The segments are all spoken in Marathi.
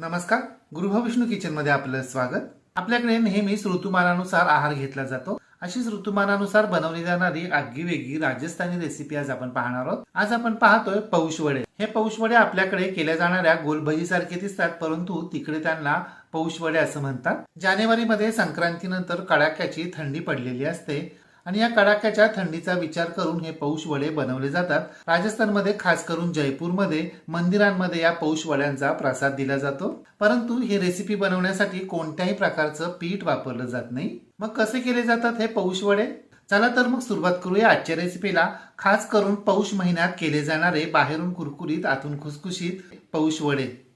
नमस्कार. गृहविष्णू किचनमध्ये आपलं स्वागत. आपल्याकडे नेहमीच ऋतुमानानुसार आहार घेतला जातो. अशीच ऋतुमानानुसार बनवली जाणारी आगगी वेगळी राजस्थानी रेसिपी आज आपण पाहणार आहोत. आज आपण पाहतोय पौष वडे हे पौषवडे आपल्याकडे केल्या जाणाऱ्या गोलभजी सारखे दिसतात परंतु तिकडे त्यांना पौष वडे असं म्हणतात. जानेवारीमध्ये संक्रांतीनंतर कडाक्याची थंडी पडलेली असते. आणि या कडाक्याच्या थंडीचा विचार करून हे पौष वडे बनवले जातात. राजस्थानमध्ये खास करून जयपूरमध्ये मंदिरांमध्ये या पौष वड्यांचा प्रसाद दिला जातो. परंतु ही रेसिपी बनवण्यासाठी कोणत्याही प्रकारचं पीठ वापरलं जात नाही. मग कसे केले जातात हे पौष वडे? चला तर मग सुरुवात करूया आजच्या रेसिपीला खास करून पौष महिन्यात केले जाणारे बाहेरून कुरकुरीत आतून खुसखुशीत पौष वडे.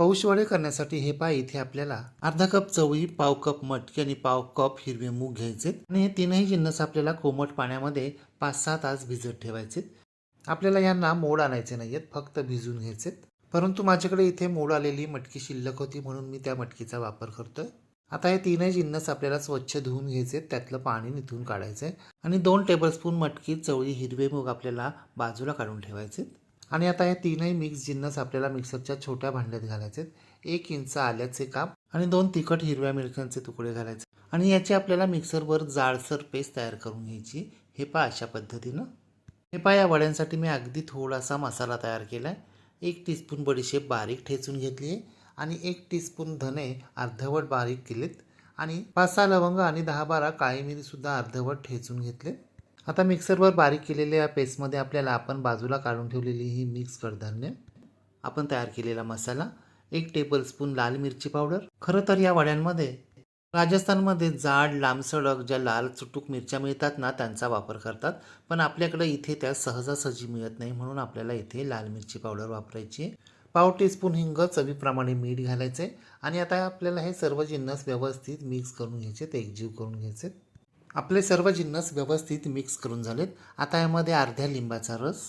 पौषवाडे करण्यासाठी हे पाय इथे आपल्याला अर्धा कप चवळी पाव कप मटकी आणि पाव कप हिरवे मूग घ्यायचे आणि हे तीनही जिन्नस आपल्याला कोमट पाण्यामध्ये पाच सहा तास भिजत ठेवायचे. आपल्याला यांना मोड आणायचे नाहीयेत फक्त भिजून घ्यायचे परंतु माझ्याकडे इथे मोड आलेली मटकी शिल्लक होती म्हणून मी त्या मटकीचा वापर करतोय. आता हे तीनही जिन्नस आपल्याला स्वच्छ धुवून घ्यायचे त्यातलं पाणी निथून काढायचंय आणि दोन टेबलस्पून मटकी चवळी हिरवे मूग आपल्याला बाजूला काढून ठेवायचे आणि आता हे तीनही मिक्स जिन्नस आपल्याला मिक्सरच्या छोट्या भांड्यात घालायचे एक इंच आल्याचे काप आणि दोन तिखट हिरव्या मिरच्यांचे तुकडे घालायचे. आणि याची आपल्याला मिक्सरवर जाडसर पेस्ट तयार करून घ्यायची. हे पहा अशा पद्धतीनं. हे पहा या वड्यांसाठी मी अगदी थोडासा मसाला तयार केला आहे एक टीस्पून बडीशेप बारीक ठेचून घेतली आहे आणि एक टीस्पून धने अर्धवट बारीक केलेत. आणि पाच सहा लवंग आणि दहा बारा काळी मिरीसुद्धा अर्धवट ठेचून घेतले आता मिक्सरवर बारीक केलेल्या या पेस्टमध्ये आपल्याला आपण बाजूला काढून ठेवलेली ही मिक्स कडधान्य आपण तयार केलेला मसाला एक टेबलस्पून लाल मिरची पावडर खरं तर या वड्यांमध्ये. राजस्थानमध्ये जाड लांबसडक ज्या लाल चुटूक मिरच्या मिळतात ना त्यांचा वापर करतात. पण आपल्याकडे इथे त्या सहजासहजी मिळत नाही म्हणून आपल्याला इथे लाल मिरची पावडर वापरायची आहे. पाव टीस्पून हिंग चवीप्रमाणे मीठ घालायचे आणि आता आपल्याला हे सर्व जिन्नस व्यवस्थित मिक्स करून घ्यायचे ते एकजीव करून घ्यायचे. आपले सर्व जिन्नस व्यवस्थित मिक्स करून झालेत. आता यामध्ये अर्ध्या लिंबाचा रस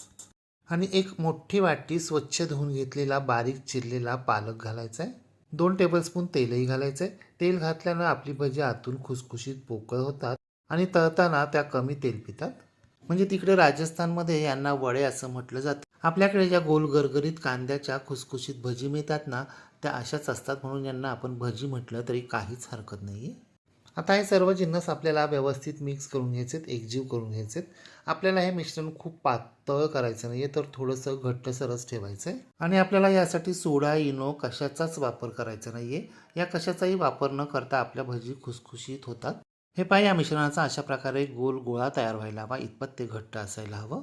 आणि एक मोठी वाटी स्वच्छ धुवून घेतलेला बारीक चिरलेला पालक घालायचा आहे. दोन टेबलस्पून तेलही घालायचं आहे. तेल घातल्यानं आपली भजी आतून खुसखुशीत पोकळ होतात आणि तळताना त्या कमी तेल पितात. म्हणजे तिकडे राजस्थानमध्ये यांना वडे असं म्हटलं जातं. आपल्याकडे ज्या गोल गरगरीत कांद्याच्या खुसखुशीत भजी मिळतात ना त्या अशाच असतात म्हणून यांना आपण भजी म्हटलं तरी काहीच हरकत नाही आहे आता हे सर्व जिन्नस आपल्याला व्यवस्थित मिक्स करून घ्यायचे आहेत एकजीव करून घ्यायचे आहेत आपल्याला हे मिश्रण खूप पातळ करायचं नाही आहे तर थोडंसं घट्टसरच ठेवायचं आहे आणि आपल्याला यासाठी सोडा इनो कशाचाच वापर करायचा नाही आहे या कशाचाही वापर न करता आपल्या भजी खुसखुशीत होतात. हे पाय या मिश्रणाचा अशा प्रकारे गोल गोळा तयार व्हायला हवा इतपत ते घट्ट असायला हवं.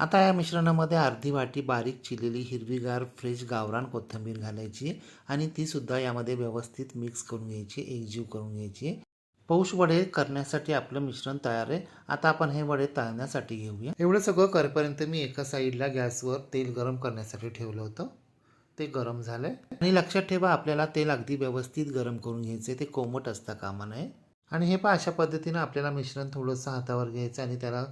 आता या मिश्रणामध्ये अर्धी वाटी बारीक चिरलेली हिरवीगार फ्रेश गावरान कोथिंबीर घालायची आहे आणि तीसुद्धा यामध्ये व्यवस्थित मिक्स करून घ्यायची एकजीव करून घ्यायची. आहे पौष वडे करण्यासाठी आपलं मिश्रण तयार आहे. आता आपण हे वडे तळण्यासाठी घेऊया. एवढं सगळं करेपर्यंत मी एका साईडला गॅसवर तेल गरम करण्यासाठी ठेवलं होतं. ते गरम झालंय. आणि लक्षात ठेवा आपल्याला तेल अगदी व्यवस्थित गरम करून घ्यायचे ते कोमट असता कामा नये आणि हे पहा अशा पद्धतीनं आपल्याला मिश्रण थोडंसं हातावर घ्यायचं आणि त्याला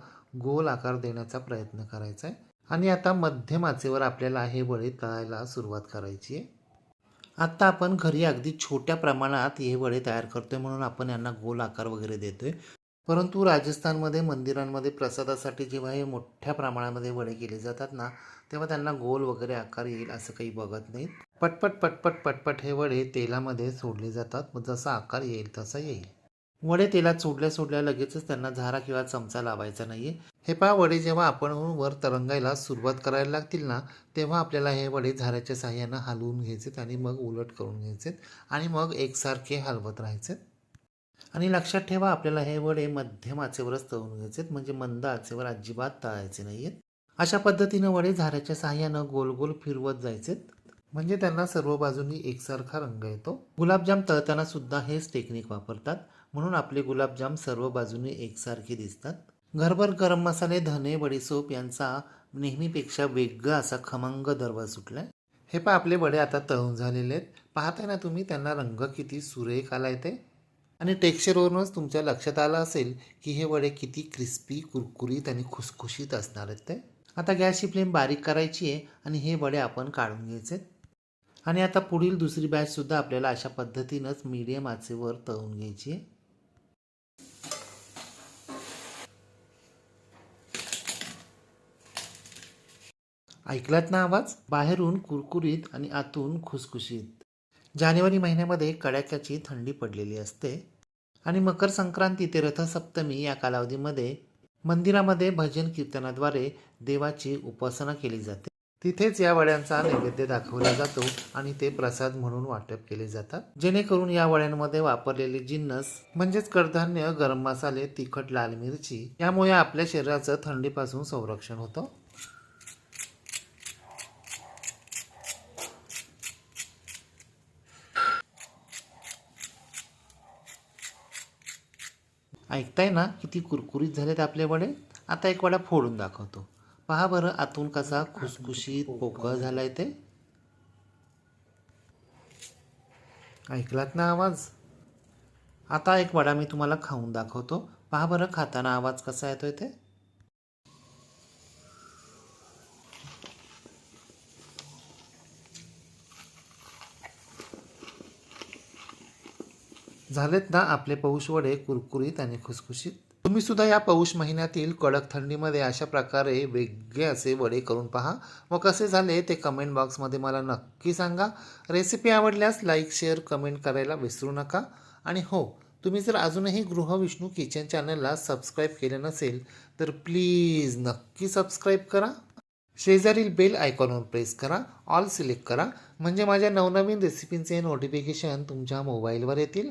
गोल आकार देण्याचा प्रयत्न करायचा आहे आणि आता मध्यम आचेवर आपल्याला हे वडे तळायला सुरुवात करायची आहे आत्ता आपण घरी अगदी छोट्या प्रमाणात हे वडे तयार करतोय म्हणून आपण यांना गोल आकार वगैरे देतोय. परंतु राजस्थानमध्ये मंदिरांमध्ये प्रसादासाठी जेव्हा हे मोठ्या प्रमाणामध्ये वडे केले जातात ना तेव्हा त्यांना गोल वगैरे आकार येईल असं काही बघत नाहीत. पटपट पटपट पटपट हे वडे तेलामध्ये सोडले जातात. मग जसा आकार येईल तसा येईल. वडे तेलात सोडल्या सोडल्या लगेचच त्यांना झारा किंवा चमचा लावायचा नाहीये. हे पहा वडे जेव्हा आपण वर तरंगायला सुरुवात करायला लागतील ना तेव्हा आपल्याला हे वडे झाऱ्याच्या साह्यानं हलवून घ्यायचेत आणि मग उलट करून घ्यायचेत आणि मग एकसारखे हलवत राहायचेत. आणि लक्षात ठेवा आपल्याला हे वडे मध्यम आचेवरच तळून घ्यायचेत म्हणजे मंद आचेवर अजिबात तळायचे नाहीयेत. अशा पद्धतीनं वडे झाऱ्याच्या साह्यानं गोल गोल फिरवत जायचेत. म्हणजे त्यांना सर्व बाजूनी एकसारखा रंग येतो. गुलाबजाम तळताना सुद्धा हेच टेक्निक वापरतात. म्हणून आपले गुलाबजाम सर्व बाजूने एकसारखे दिसतात. घरभर गरम मसाले धने बडीसोप यांचा नेहमीपेक्षा वेगळा असा खमंग दरवा सुटलाय. हे पहा आपले वडे आता तळून झालेले आहेत. पाहताय ना तुम्ही त्यांना रंग किती सुरेख आलाय ते. आणि टेक्स्चरवरूनच तुमच्या लक्षात आलं असेल की हे वडे किती क्रिस्पी कुरकुरीत आणि खुसखुशीत असणार आहेत ते. आता गॅसची फ्लेम बारीक करायची आहे आणि हे वडे आपण काढून घ्यायचे आणि आता पुढील दुसरी बॅचसुद्धा आपल्याला अशा पद्धतीनंच मीडियम आचेवर तळून घ्यायची आहे. ऐकलात ना आवाज? बाहेरून कुरकुरीत आणि आतून खुसखुशीत. जानेवारी महिन्यामध्ये कडाक्याची थंडी पडलेली असते. आणि मकर संक्रांती ते रथसप्तमी या कालावधीमध्ये मंदिरामध्ये भजन कीर्तनाद्वारे देवाची उपासना केली जाते. तिथेच या वड्यांचा नैवेद्य दाखवला जातो आणि ते प्रसाद म्हणून वाटप केले जातात. जेणेकरून या वड्यांमध्ये वापरलेले जिन्नस म्हणजेच कडधान्य गरम मसाले तिखट लाल मिरची यामुळे आपल्या शरीराचं थंडीपासून संरक्षण होतं. ऐकताय ना किती कुरकुरीत झालेत आपले वडे? आता एक वडा फोडून दाखवतो. पहा बरं आतून कसा खुसखुशीत पोकळ झालाय ते. ऐकलात ना आवाज? आता एक वडा मी तुम्हाला खाऊन दाखवतो. पहा बरं खाताना आवाज कसा येतोय ते. झालेत ना आपले पौष वडे कुरकुरीत आणि खुसखुशीत? तुम्ही सुद्धा या पौष महिन्यातील कडक थंडीमध्ये अशा प्रकारे वेगळे असे वडे करून पहा. व कसे झाले ते कमेंट बॉक्समध्ये मला नक्की सांगा. रेसिपी आवडल्यास लाईक शेअर कमेंट करायला विसरू नका. आणि हो तुम्ही जर अजूनही गृहविष्णू किचन चॅनलला सबस्क्राईब केले नसेल तर प्लीज नक्की सबस्क्राईब करा. शेजारील बेल आयकॉनवर प्रेस करा. ऑल सिलेक्ट करा. म्हणजे माझ्या नवनवीन रेसिपींचे नोटिफिकेशन तुमच्या मोबाईलवर येतील.